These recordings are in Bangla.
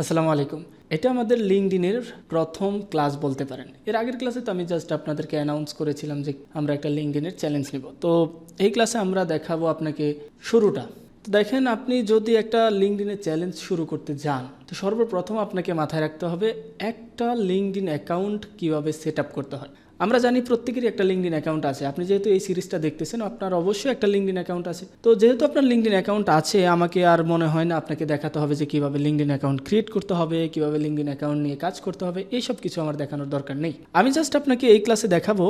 আসসালামু আলাইকুম। এটা আমাদের লিঙ্কডিনের প্রথম ক্লাস বলতে পারেন। এর আগের ক্লাসে তো আমি জাস্ট আপনাদেরকে অ্যানাউন্স করেছিলাম যে আমরা একটা লিঙ্কডিনের চ্যালেঞ্জ নেব। তো এই ক্লাসে আমরা দেখাবো আপনাকে শুরুটা। তো দেখেন, আপনি যদি একটা লিঙ্কডিনের চ্যালেঞ্জ শুরু করতে যান, তো সর্বপ্রথম আপনাকে মাথায় রাখতে হবে একটা লিঙ্কডিন অ্যাকাউন্ট কীভাবে সেট করতে হয়। আমরা জানি প্রত্যেকেরই একটা লিঙ্কডিন অ্যাকাউন্ট আছে। আপনি যেহেতু এই সিরিজটা দেখতেছেন, আপনার অবশ্যই একটা লিঙ্কডিন অ্যাকাউন্ট আছে। তো যেহেতু আপনার লিঙ্কডিন অ্যাকাউন্ট আছে, আমাকে আর মনে হয় না আপনাকে দেখাতে হবে যে কীভাবে লিঙ্কডিন অ্যাকাউন্ট ক্রিয়েট করতে হবে, কীভাবে লিঙ্কডিন অ্যাকাউন্ট নিয়ে কাজ করতে হবে, এইসব কিছু আমার দেখানোর দরকার নেই। আমি জাস্ট আপনাকে এই ক্লাসে দেখাবো,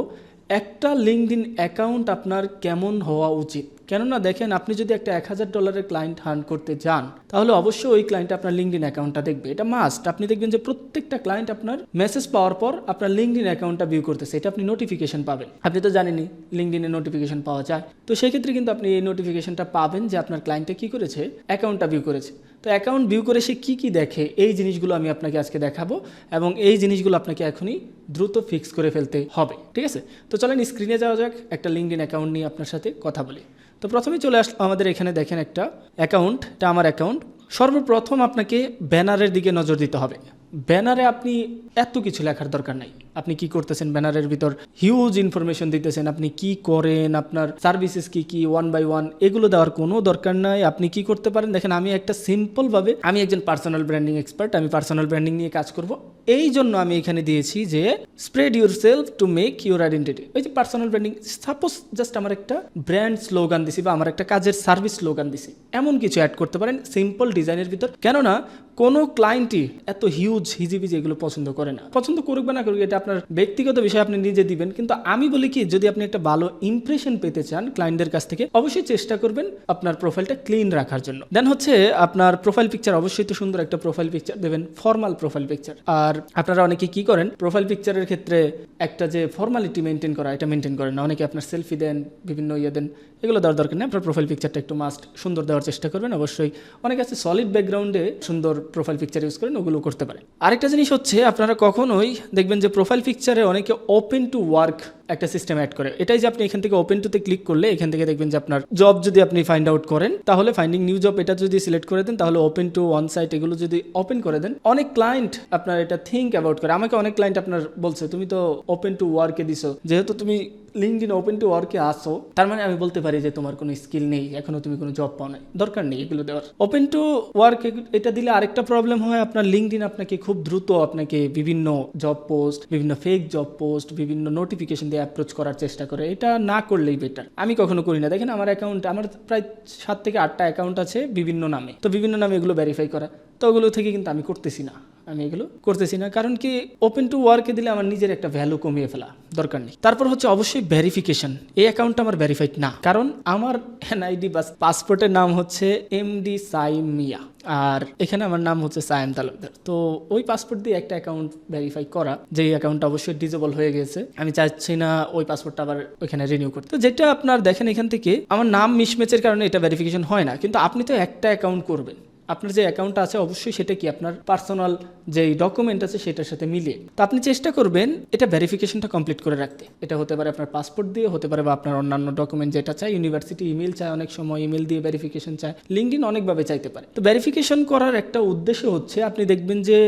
একটা লিঙ্কডিন অ্যাকাউন্ট আপনার কেমন হওয়া উচিত? কেননা দেখেন, আপনি যদি একটা এক হাজার ডলারের ক্লায়েন্ট হার্ন করতে যান, তাহলে অবশ্যই ওই ক্লায়েন্ট আপনার লিঙ্কডিন অ্যাকাউন্টটা দেখবে। এটা মাস্ট আপনি দেখবেন যে প্রত্যেকটা ক্লায়েন্ট আপনার মেসেজ পাওয়ার পর আপনার লিঙ্কডিন অ্যাকাউন্টটা ভিউ করতেছে। এটা আপনি নোটিফিকেশন পাবেন। আপনি তো জানেনই লিঙ্কডিনে নোটিফিকেশন পাওয়া যায়। তো সেই ক্ষেত্রে কিন্তু আপনি এই নোটিফিকেশনটা পাবেন যে আপনার ক্লায়েন্টটা কী করেছে অ্যাকাউন্টটা ভিউ করেছে। তো অ্যাকাউন্ট ভিউ করে সে কী কী দেখে, এই জিনিসগুলো আমি আপনাকে আজকে দেখাবো এবং এই জিনিসগুলো আপনাকে এখনই দ্রুত ফিক্স করে ফেলতে হবে। ঠিক আছে? তো চলেন স্ক্রিনে যাওয়া যাক, একটা লিঙ্কডিন অ্যাকাউন্ট নিয়ে আপনার সাথে কথা বলি। তো প্রথমে চলে আসলো আমাদের এখানে দেখেন একটা অ্যাকাউন্ট এটা আমার অ্যাকাউন্ট সর্বপ্রথম আপনাকে ব্যানারের দিকে নজর দিতে হবে। ব্যানারে আপনি এত কিছু লেখার দরকার নাই। আপনি কি করতেছেন? ব্যানারের ভিতর হিউজ ইনফরমেশন দিতেছেন। আপনি কি করেন? আপনার সার্ভিসেস কি কি? ওয়ান বাই ওয়ান এগুলো দেওয়ার কোনো দরকার নাই। আপনি কি করতে পারেন? দেখেন, আমি একটা সিম্পলভাবে আমি একজন পার্সোনাল ব্র্যান্ডিং এক্সপার্ট আমি পার্সোনাল ব্র্যান্ডিং নিয়ে কাজ করব। এই জন্য আমি এখানে দিয়েছি যে spread yourself to make your identity ওই যে পার্সোনাল ব্র্যান্ডিং সাপোজ জাস্ট আমার একটা ব্র্যান্ড স্লোগান দিছি বা আমার একটা কাজের সার্ভিস স্লোগান দিছি। এমন কিছু অ্যাড করতে পারেন সিম্পল ডিজাইনের ভিতর। কেননা কোনো ক্লায়েন্টই এত হিউজ হিজিবিজি এগুলো পছন্দ করে না। পছন্দ করুক বা না করুক, এটা আপনার ব্যক্তিগত বিষয় আপনি নিজে দিবেন, কিন্তু আমি বলি কি, যদি আপনি একটা ভালো ইমপ্রেশন পেতে চান ক্লায়েন্টদের কাছ থেকে, অবশ্যই চেষ্টা করবেন আপনার প্রোফাইলটা ক্লিন রাখার জন্য। দেন হচ্ছে, আপনার প্রোফাইল পিকচার অবশ্যই তো সুন্দর একটা প্রোফাইল পিকচার দেবেন ফর্মাল প্রোফাইল পিকচার আর আপনারা অনেকে কি করেন প্রোফাইল পিকচারের ক্ষেত্রে একটা যে ফর্মালিটি মেনটেন করা, এটা মেনটেন করেন অনেকে আপনার সেলফি দেন, বিভিন্ন ইয়ে দেন। এগুলো দেওয়ার দরকার নেই। আপনার প্রোফাইল পিকচারটা একটু মাস্ট সুন্দর দেওয়ার চেষ্টা করবেন। অবশ্যই অনেকে আছে সলিড ব্যাকগ্রাউন্ডে সুন্দর প্রোফাইল পিকচার ইউজ করেন ওগুলো করতে পারেন আরেকটা জিনিস হচ্ছে, আপনারা কখনোই দেখবেন যে প্রোফাইল পিকচারে অনেকে ওপেন টু ওয়ার্ক একটা সিস্টেম অ্যাড করে। এটাই যে আপনি এখান থেকে ওপেন টুতে ক্লিক করলে এখান থেকে দেখবেন যে আপনার জব যদি আপনি ফাইন্ড আউট করেন, তাহলে ফাইন্ডিং নিউ জব এটা যদি সিলেক্ট করে দেন, তাহলে ওপেন টু ওয়ান সাইট এগুলো যদি ওপেন করে দেন, অনেক ক্লায়েন্ট আপনার এটা থিঙ্ক অ্যাবাউট করে। আমাকে অনেক ক্লায়েন্ট আপনার বলছে, তুমি তো ওপেন টু ওয়ার্কে দিছো। যেহেতু তুমি লিঙ্কডিন ওপেন টু ওয়ার্কে আসো তার মানে আমি বলতে পারি যে তোমার কোনো স্কিল নেই, এখনও তুমি কোনো জব পাও নাই দরকার নেই এগুলো দেওয়ার। ওপেন টু ওয়ার্ক এটা দিলে আরেকটা প্রবলেম হয়, আপনার লিঙ্কডিন আপনাকে খুব দ্রুত আপনাকে বিভিন্ন জব পোস্ট বিভিন্ন ফেক জব পোস্ট বিভিন্ন নোটিফিকেশন দিয়ে অ্যাপ্রোচ করার চেষ্টা করে, এটা না করলেই বেটার আমি কখনো করি না। দেখেন আমার অ্যাকাউন্ট আমার প্রায় সাত থেকে আটটা অ্যাকাউন্ট আছে বিভিন্ন নামে। তো বিভিন্ন নামে এগুলো ভেরিফাই করা। তো ওগুলো থেকে কিন্তু আমি করতেছি না। আমি এগুলো করতেছি না। কারণ কি ওপেন টু ওয়ার্কে দিলে আমার নিজের একটা ভ্যালু কমিয়ে ফেলা দরকার নেই। তারপর হচ্ছে অবশ্যই ভেরিফিকেশন এই অ্যাকাউন্টটা আমার ভেরিফাইড না। কারণ আমার এনআইডি বা পাসপোর্টের নাম হচ্ছে এমডি সাইমিয়া আর এখানে আমার নাম হচ্ছে সায়েম তালুকদার। তো ওই পাসপোর্ট দিয়ে একটা অ্যাকাউন্ট ভেরিফাই করা যে অ্যাকাউন্টটা অবশ্যই ডিজেবল হয়ে গেছে, আমি চাচ্ছি না ওই পাসপোর্টটা আবার ওইখানে রিনিউ করতে। তো যেটা আপনার দেখেন এখান থেকে, আমার নাম মিসম্যাচের কারণে এটা ভেরিফিকেশন হয় না। কিন্তু আপনি তো একটা অ্যাকাউন্ট করবেন। আপনার যে অ্যাকাউন্ট আছে, অবশ্যই সেটা কি আপনার পার্সোনাল যেই ডকুমেন্ট আছে, সেটার সাথে মিলিয়ে তো আপনি চেষ্টা করবেন এটা ভেরিফিকেশনটা কমপ্লিট করে রাখতে। এটা হতে পারে আপনার পাসপোর্ট দিয়ে, হতে পারে বা আপনার অন্যান্য ডকুমেন্ট যেটা চায় ইউনিভার্সিটি ইমেল চায়, অনেক সময় ইমেল দিয়ে ভেরিফিকেশন চায় লিঙ্কডিন অনেকভাবে চাইতে পারে। তো ভেরিফিকেশন করার একটা উদ্দেশ্য হচ্ছে, আপনি দেখবেন যে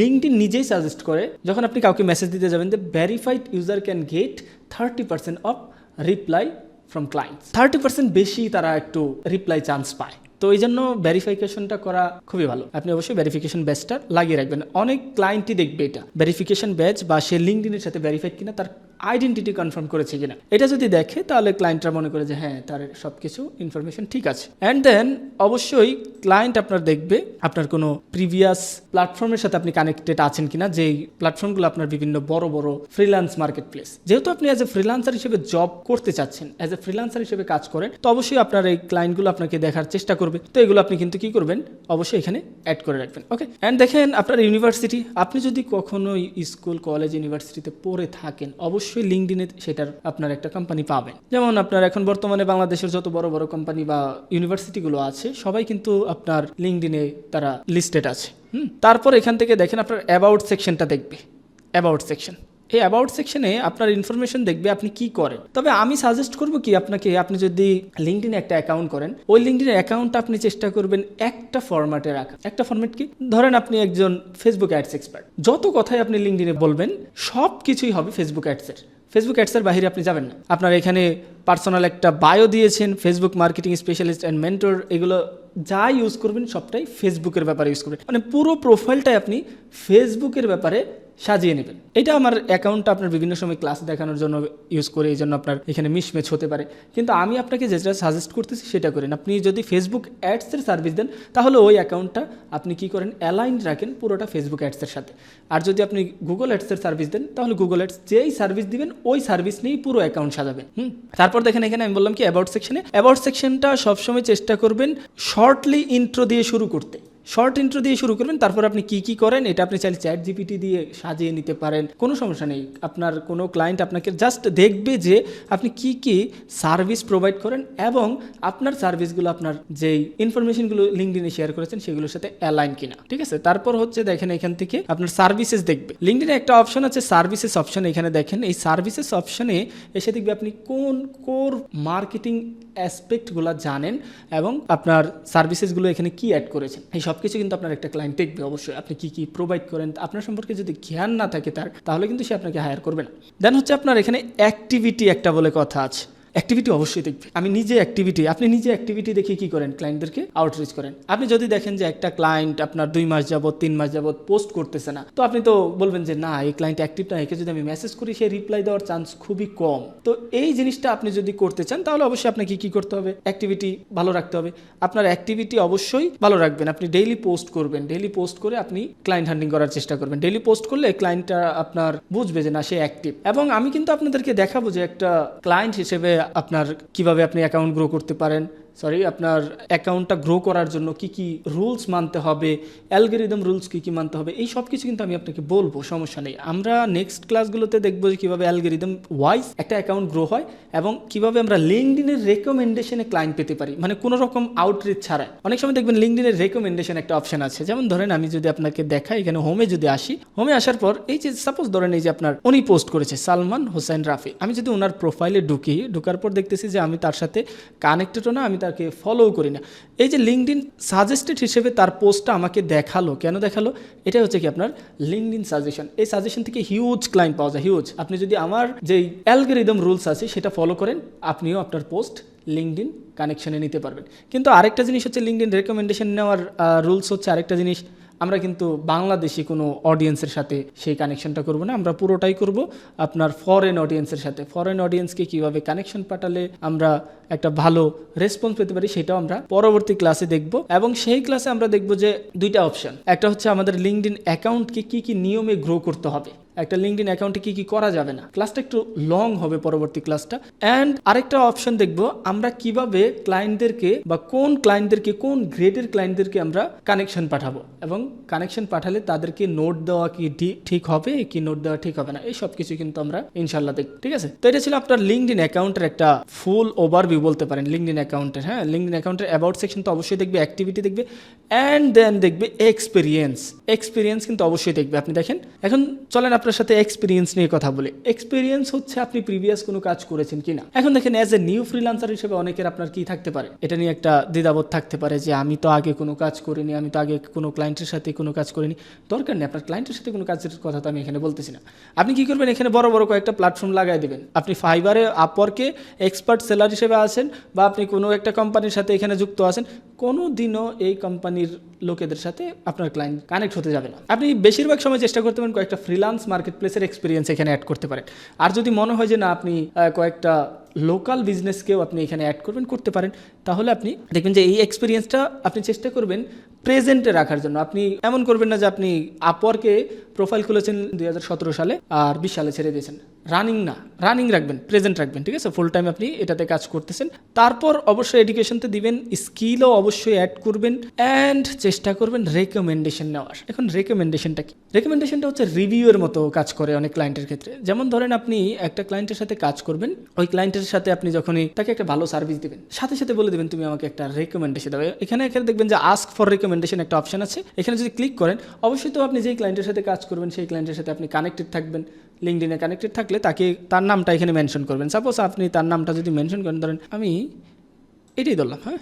লিঙ্কডিন নিজেই সাজেস্ট করে, যখন আপনি কাউকে মেসেজ দিতে যাবেন যে verified user can get thirty percent of reply from clients thirty percent বেশি তারা একটু রিপ্লাই চান্স পায়। তো এই জন্য ভেরিফিকেশনটা করা খুবই ভালো। আপনি অবশ্যই ভেরিফিকেশন ব্যাচটা লাগিয়ে রাখবেন। অনেক ক্লায়েন্টই দেখবে এটা। ভেরিফিকেশন ব্যাচ বা সে লিঙ্কডিনের সাথে ভেরিফাইড কিনা তার আইডেন্টিটি কনফার্ম করেছে কিনা। এটা যদি দেখে, তাহলে ক্লায়েন্টরা মনে করে যে হ্যাঁ তার সব কিছু ইনফরমেশন ঠিক আছে। অ্যান্ড দেন অবশ্যই ক্লায়েন্ট আপনার দেখবে, আপনার কোনো প্রিভিয়াস প্ল্যাটফর্মের সাথে আপনি কানেক্টেড আছেন কিনা, যে প্ল্যাটফর্মগুলো আপনার বিভিন্ন বড় বড় ফ্রিল্যান্স মার্কেট প্লেস যেহেতু আপনি অ্যাজ এ ফ্রিল্যান্সার হিসেবে জব করতে চাচ্ছেন অ্যাজ এ ফ্রিল্যান্সার হিসেবে কাজ করেন তো অবশ্যই আপনার এই ক্লায়েন্টগুলো আপনাকে দেখার চেষ্টা করবে। তো এগুলো আপনি কিন্তু কি করবেন? অবশ্যই এখানে অ্যাড করে রাখবেন ওকে অ্যান্ড দেখেন, আপনার ইউনিভার্সিটি আপনি যদি কখনোই স্কুল কলেজ ইউনিভার্সিটিতে পড়ে থাকেন অবশ্যই লিঙ্কডিনে সেটার আপনার একটা কোম্পানি পাবেন। যেমন আপনার এখন বর্তমানে বাংলাদেশের যত বড় বড় কোম্পানি বা ইউনিভার্সিটিগুলো আছে, সবাই কিন্তু আপনার লিঙ্কডিনে তারা লিস্টেড আছে। হুম? তারপর এখান থেকে দেখেন আপনার অ্যাবাউট সেকশনটা দেখবে। অ্যাবাউট সেকশন এই অ্যাবাউট সেকশনে আপনার ইনফরমেশন দেখবে আপনি কি করেন। তবে আমি সাজেস্ট করব কি আপনাকে, আপনি যদি লিঙ্কডিনে একটা অ্যাকাউন্ট করেন, ওই লিঙ্কডিনের অ্যাকাউন্টটা আপনি চেষ্টা করবেন একটা ফরম্যাটে রাখা। একটা ফরম্যাট কি? ধরেন আপনি একজন ফেসবুক অ্যাডস এক্সপার্ট যত কথাই আপনি লিঙ্কডিনে বলবেন, সব কিছুই হবে ফেসবুক অ্যাডসের ফেসবুক অ্যাডসের বাইরে আপনি যাবেন না। আপনার এখানে পার্সোনাল একটা বায়ো দিয়েছেন Facebook marketing specialist and mentor এগুলো যা ইউজ করবেন সবটাই ফেসবুকের ব্যাপারে ইউজ করবেন। মানে পুরো প্রোফাইলটাই আপনি ফেসবুকের ব্যাপারে সাজিয়ে নেবেন। এটা আমার অ্যাকাউন্টটা আপনার বিভিন্ন সময় ক্লাস দেখানোর জন্য ইউজ করে, এই জন্য আপনার এখানে মিসম্যাচ হতে পারে। কিন্তু আমি আপনাকে যেটা সাজেস্ট করতেছি সেটা করেন। আপনি যদি ফেসবুক অ্যাডসের সার্ভিস দেন, তাহলে ওই অ্যাকাউন্টটা আপনি কি করেন? অ্যালাইন রাখেন পুরোটা ফেসবুক অ্যাডসের সাথে। আর যদি আপনি গুগল অ্যাডসের সার্ভিস দেন, তাহলে গুগল অ্যাডস যেই সার্ভিস দিবেন, ওই সার্ভিস নিয়েই পুরো অ্যাকাউন্ট সাজাবেন। হুম? তারপর দেখেন এখানে আমি বললাম কি অ্যাবাউট সেকশনে অ্যাবাউট সেকশনটা সবসময় চেষ্টা করবেন শর্টলি ইন্ট্রো দিয়ে শুরু করতে। শর্ট ইন্ট্রো দিয়ে শুরু করবেন, তারপর আপনি কি কি করেন, এটা আপনি চাইলে চ্যাট জিপিটি দিয়ে সাজিয়ে নিতে পারেন, কোনো সমস্যা নেই। আপনার কোনো ক্লায়েন্ট আপনাকে জাস্ট দেখবে যে আপনি কি কি সার্ভিস প্রোভাইড করেন এবং আপনার সার্ভিসগুলো আপনার যেই ইনফরমেশনগুলো লিঙ্কডিনে শেয়ার করেছেন, সেগুলোর সাথে অ্যালাইন কিনা, ঠিক আছে? তারপর হচ্ছে দেখেন এখান থেকে আপনার সার্ভিসেস দেখবে। লিঙ্কডিনে একটা অপশন আছে সার্ভিসেস অপশন এখানে দেখেন, এই সার্ভিসেস অপশনে এসে দেখবে আপনি কোন কোর মার্কেটিং অ্যাসপেক্টগুলো জানেন এবং আপনার সার্ভিসেসগুলো এখানে কি অ্যাড করেছেন? এই সব কিছু কিন্তু আপনার একটা ক্লায়েন্ট দেখবে অবশ্যই। আপনি কি কি প্রোভাইড করেন? আপনার সম্পর্কে যদি জ্ঞান না থাকে তার, তাহলে কিন্তু সে আপনাকে হায়ার করবে না। দেন হচ্ছে আপনার এখানে অ্যাক্টিভিটি একটা বলে কথা আছে। অ্যাক্টিভিটি অবশ্যই দেখবে। আমি নিজে অ্যাক্টিভিটি আপনি নিজে অ্যাক্টিভিটি দেখে কি করেন ক্লায়েন্টদেরকে আউটরিচ করেন? আপনি যদি দেখেন যে একটা ক্লায়েন্ট আপনার দুই মাস যাবত তিন মাস যাবত পোস্ট করতেছে না, তো আপনি তো বলবেন যে, না, এই ক্লায়েন্ট অ্যাক্টিভ না, একে যদি আমি মেসেজ করি, সে রিপ্লাই দেওয়ার চান্স খুবই কম। তো এই জিনিসটা আপনি যদি করতে চান, তাহলে অবশ্যই আপনাকে কি করতে হবে? অ্যাক্টিভিটি ভালো রাখতে হবে। আপনার অ্যাক্টিভিটি অবশ্যই ভালো রাখবেন। আপনি ডেইলি পোস্ট করবেন। ডেইলি পোস্ট করে আপনি ক্লায়েন্ট হান্ডিং করার চেষ্টা করবেন। ডেইলি পোস্ট করলে ক্লায়েন্টটা আপনার বুঝবে যে, না, সে অ্যাক্টিভ এবং আমি কিন্তু আপনাদেরকে দেখাবো যে একটা ক্লায়েন্ট হিসেবে আপনার কীভাবে আপনি অ্যাকাউন্ট গ্রো করতে পারেন? সরি আপনার অ্যাকাউন্টটা গ্রো করার জন্য কি কি রুলস মানতে হবে অ্যালগোরিদম রুলস কি কি মানতে হবে, এই সব কিছু কিন্তু আমি আপনাকে বলব, সমস্যা নেই। আমরা নেক্সট ক্লাসগুলোতে দেখব যে কীভাবে অ্যালগোরিদম ওয়াইজ একটা অ্যাকাউন্ট গ্রো হয় এবং কীভাবে আমরা লিঙ্কডিনের রেকমেন্ডেশনে ক্লায়েন্ট পেতে পারি মানে কোনো রকম আউটরিচ ছাড়াই অনেক সময় দেখবেন লিঙ্কডিনের রেকমেন্ডেশন একটা অপশন আছে, যেমন ধরেন আমি যদি আপনাকে দেখাই, এখানে হোমে যদি আসি হোমে আসার পর এই যে সাপোজ ধরেন এই যে আপনার উনি পোস্ট করেছে, সালমান হোসেন রাফি, আমি যদি ওনার প্রোফাইলে ঢুকি, ঢুকার পর দেখতেছি যে আমি তার সাথে কানেক্টেডও না, আমি তাকে ফলো করি না। এই যে লিঙ্কডিন সাজেস্টেড হিসেবে তার পোস্টটা আমাকে দেখাল, কেন দেখাল? এটা হচ্ছে কি আপনার লিঙ্কডিন সাজেশন এই সাজেশন থেকে হিউজ ক্লায়েন্ট পাওয়া যায় হিউজ আপনি যদি আমার যে অ্যালগোরিদম রুলস আছে, সেটা ফলো করেন, আপনিও আপনার পোস্ট লিঙ্কড ইন কানেকশনে নিতে পারবেন। কিন্তু আরেকটা জিনিস হচ্ছে লিঙ্কডিন রেকমেন্ডেশন নেওয়ার রুলস হচ্ছে আরেকটা জিনিস। আমরা কিন্তু বাংলাদেশি কোনো অডিয়েন্সের সাথে সেই কানেকশনটা করব না, আমরা পুরোটাই করব আপনার ফরেন অডিয়েন্সের সাথে। ফরেন অডিয়েন্সকে কীভাবে কানেকশন পাঠালে আমরা একটা ভালো রেসপন্স পেতে পারি সেটাও আমরা পরবর্তী ক্লাসে দেখব এবং সেই ক্লাসে আমরা দেখব যে দুইটা অপশন একটা হচ্ছে আমাদের লিঙ্কড ইন অ্যাকাউন্টকে কী কী নিয়মে গ্রো করতে হবে। একটা লিঙ্কডিন অ্যাকাউন্টে কি কি করা যাবে না। ক্লাসটা একটু লং হবে পরবর্তী ক্লাসটা অ্যান্ড আরেকটা অপশন দেখব, আমরা কীভাবে ক্লায়েন্টদেরকে বা কোন ক্লায়েন্টদেরকে কোন গ্রেডের ক্লায়েন্টদেরকে আমরা কানেকশন পাঠাবো। এবং কানেকশন পাঠালে তাদেরকে নোট দেওয়া কি ঠিক হবে, কি নোট দেওয়া ঠিক হবে না, এই সব কিছু কিন্তু আমরা ইনশাল্লাহ দেখব ঠিক আছে? তো এটা ছিল আপনার লিঙ্কডিন অ্যাকাউন্টের একটা ফুল ওভারভিউ বলতে পারেন লিঙ্কডিন অ্যাকাউন্টের হ্যাঁ? লিঙ্কডিন অ্যাকাউন্টের অ্যাবাউট সেকশন তো অবশ্যই দেখবে অ্যাক্টিভিটি দেখবে অ্যান্ড দেন দেখবে এক্সপিরিয়েন্স এক্সপিরিয়েন্স কিন্তু অবশ্যই দেখবে, আপনি দেখেন। এখন চলেন আপনার সাথে এক্সপিরিয়েন্স নিয়ে কথা বলি। এক্সপিরিয়েন্স হচ্ছে আপনি প্রিভিয়াস কোনো কাজ করেছেন কিনা। এখন দেখেন অ্যাজ এ নিউ ফ্রিলান্সার হিসেবে অনেকের আপনার কি থাকতে পারে? এটা নিয়ে একটা দ্বিধাবোধ থাকতে পারে যে, আমি তো আগে কোনো কাজ করিনি, আমি তো আগে কোনো ক্লায়েন্টের সাথে কোনো কাজ করিনি। দরকার নেই, আপনার ক্লায়েন্টের সাথে কোনো কাজের কথা তো আমি এখানে বলতেছি না। আপনি কি করবেন? এখানে বড় বড় কয়েকটা প্ল্যাটফর্ম লাগাই দেবেন। আপনি ফাইবারে আপওয়ার্কে এক্সপার্ট সেলার হিসেবে আছেন বা আপনি কোনো একটা কোম্পানির সাথে এখানে যুক্ত আছেন। কোনো দিনও এই কোম্পানির লোকেদের সাথে আপনার ক্লায়েন্ট কানেক্ট হতে যাবে না। আপনি বেশিরভাগ সময় চেষ্টা করতে পারেন কয়েকটা ফ্রিলান্স মার্কেট প্লেসের এক্সপিরিয়েন্স এখানে অ্যাড করতে পারেন। আর যদি মনে হয় যে না, আপনি কয়েকটা লোকাল বিজনেসকেও আপনি এখানে অ্যাড করবেন, করতে পারেন, তাহলে আপনি দেখবেন যে এই এক্সপিরিয়েন্সটা আপনি চেষ্টা করবেন প্রেজেন্টে রাখার জন্য। আপনি এমন করবেন না যে আপনি আপওয়ার্কে প্রোফাইল খুলেছেন দুই হাজার সতেরো সালে আর বিশ সালে ছেড়ে দিয়েছেন। রানিং না রানিং রাখবেন প্রেজেন্ট রাখবেন, ঠিক আছে? ফুল টাইম আপনি এটাতে কাজ করতেছেন। তারপর অবশ্যই এডুকেশনতে দিবেন স্কিলও অবশ্যই অ্যাড করবেন অ্যান্ড চেষ্টা করবেন রেকমেন্ডেশন নেওয়ার। এখন রেকমেন্ডেশনটা কি? রেকমেন্ডেশনটা হচ্ছে রিভিউয়ের মতো কাজ করে অনেক ক্লায়েন্টের ক্ষেত্রে। যেমন ধরেন আপনি একটা ক্লায়েন্টের সাথে কাজ করবেন, ওই ক্লায়েন্টের সাথে আপনি যখনই তাকে একটা ভালো সার্ভিস দিবেন, সাথে সাথে বলে দেবেন, তুমি আমাকে একটা রেকমেন্ডেশন দেবে এখানে এখানে দেখবেন যে আস্ক ফর রেকমেন্ডেশন একটা অপশন আছে। এখানে যদি ক্লিক করেন, অবশ্যই তো আপনি যেই ক্লায়েন্টের সাথে কাজ করবেন, সেই ক্লায়েন্টের সাথে আপনি কানেক্টেড থাকবেন। লিঙ্কডিনে কানেক্টেড থাকলে তাকে, তার নামটা এখানে মেনশন করবেন। সাপোজ আপনি তার নামটা যদি মেনশন করেন, ধরেন আমি এটাই ধরলাম হ্যাঁ?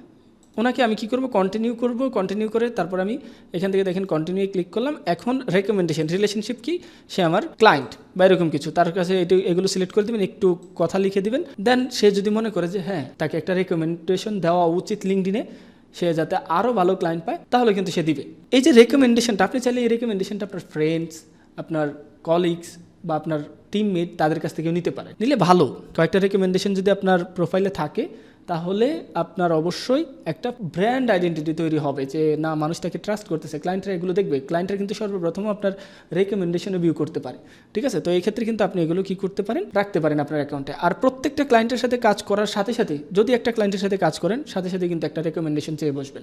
ওনাকে আমি কি করব? কন্টিনিউ করব কন্টিনিউ করে তারপর আমি এখান থেকে দেখেন কন্টিনিউ ক্লিক করলাম। এখন রেকমেন্ডেশন রিলেশনশিপ কি? সে আমার ক্লায়েন্ট বা এরকম কিছু। তার কাছে এটি, এগুলো সিলেক্ট করে দেবেন, একটু কথা লিখে দিবেন। দেন সে যদি মনে করে যে হ্যাঁ তাকে একটা রেকমেন্ডেশন দেওয়া উচিত লিঙ্কডিনে সে যাতে আরও ভালো ক্লায়েন্ট পায়, তাহলে কিন্তু সে দিবে। এই যে রেকমেন্ডেশনটা আপনি চাইলে এই রেকমেন্ডেশনটা আপনার ফ্রেন্ডস আপনার কলিগস বা আপনার টিমমেট তাদের কাছ থেকেও নিতে পারে। নিলে ভালো। কয়েকটা রেকমেন্ডেশন যদি আপনার প্রোফাইলে থাকে, তাহলে আপনার অবশ্যই একটা ব্র্যান্ড আইডেন্টিটি তৈরি হবে যে, না, মানুষটাকে ট্রাস্ট করতেছে। ক্লায়েন্টরা এগুলো দেখবে। ক্লায়েন্টরা কিন্তু সর্বপ্রথম আপনার রেকমেন্ডেশনে ভিউ করতে পারে। ঠিক আছে? তো এই ক্ষেত্রে কিন্তু আপনি এগুলো কি করতে পারেন? রাখতে পারেন আপনার অ্যাকাউন্টে আর প্রত্যেকটা ক্লায়েন্টের সাথে কাজ করার সাথে সাথে, যদি একটা ক্লায়েন্টের সাথে কাজ করেন, সাথে সাথে কিন্তু একটা রেকমেন্ডেশন চেয়ে বসবেন।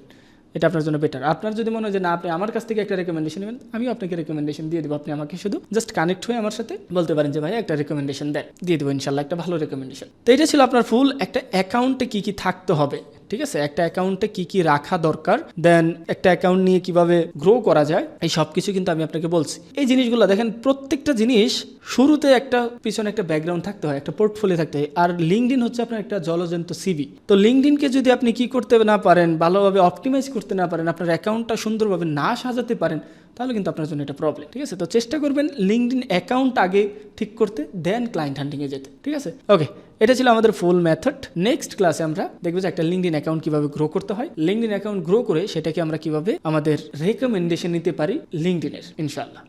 এটা আপনার জন্য বেটার আপনার যদি মনে হয় যে না, আপনি আমার কাছ থেকে একটা রেকমেন্ডেশন নেবেন আমি আপনাকে রেকমেন্ডেশন দিয়ে দেবো। আপনি আমাকে শুধু জাস্ট কানেক্ট হয়ে আমার সাথে বলতে পারেন যে, ভাই, একটা রেকমেন্ডেশন দেন। দিয়ে দেবো ইনশাল্লাহ, একটা ভালো রেকমেন্ডেশন তো এটা ছিল আপনার ফুল একটা অ্যাকাউন্টে কী কী থাকতে হবে। ঠিক আছে? একটা অ্যাকাউন্টে কি কি রাখা দরকার দেন একটা অ্যাকাউন্ট নিয়ে কীভাবে গ্রো করা যায়, এই সব কিছু কিন্তু আমি আপনাকে বলছি। এই জিনিসগুলো দেখেন, প্রত্যেকটা জিনিস শুরুতে একটা, পিছনে একটা ব্যাকগ্রাউন্ড থাকতে হয়, একটা পোর্টফোলিও থাকতে হয়। আর লিঙ্কডিন হচ্ছে আপনার একটা জলজন্ত সিবি তো লিঙ্কডিনকে যদি আপনি কি করতে না পারেন, ভালোভাবে অপটিমাইজ করতে না পারেন, আপনার অ্যাকাউন্টটা সুন্দরভাবে না সাজাতে পারেন তাহলে কিন্তু আপনার জন্য এটা প্রবলেম ঠিক আছে? তো চেষ্টা করবেন লিঙ্কড ইন অ্যাকাউন্ট আগে ঠিক করতে দেন ক্লায়েন্ট হান্টিংয়ে যেতে, ঠিক আছে? ওকে এটা ছিল আমাদের ফুল মেথড নেক্সট ক্লাসে আমরা দেখব যে একটা লিঙ্কডিন অ্যাকাউন্ট কীভাবে গ্রো করতে হয়। লিঙ্কডিন অ্যাকাউন্ট গ্রো করে সেটাকে আমরা কীভাবে আমাদের রেকমেন্ডেশন নিতে পারি লিঙ্কডিনের ইনশাল্লাহ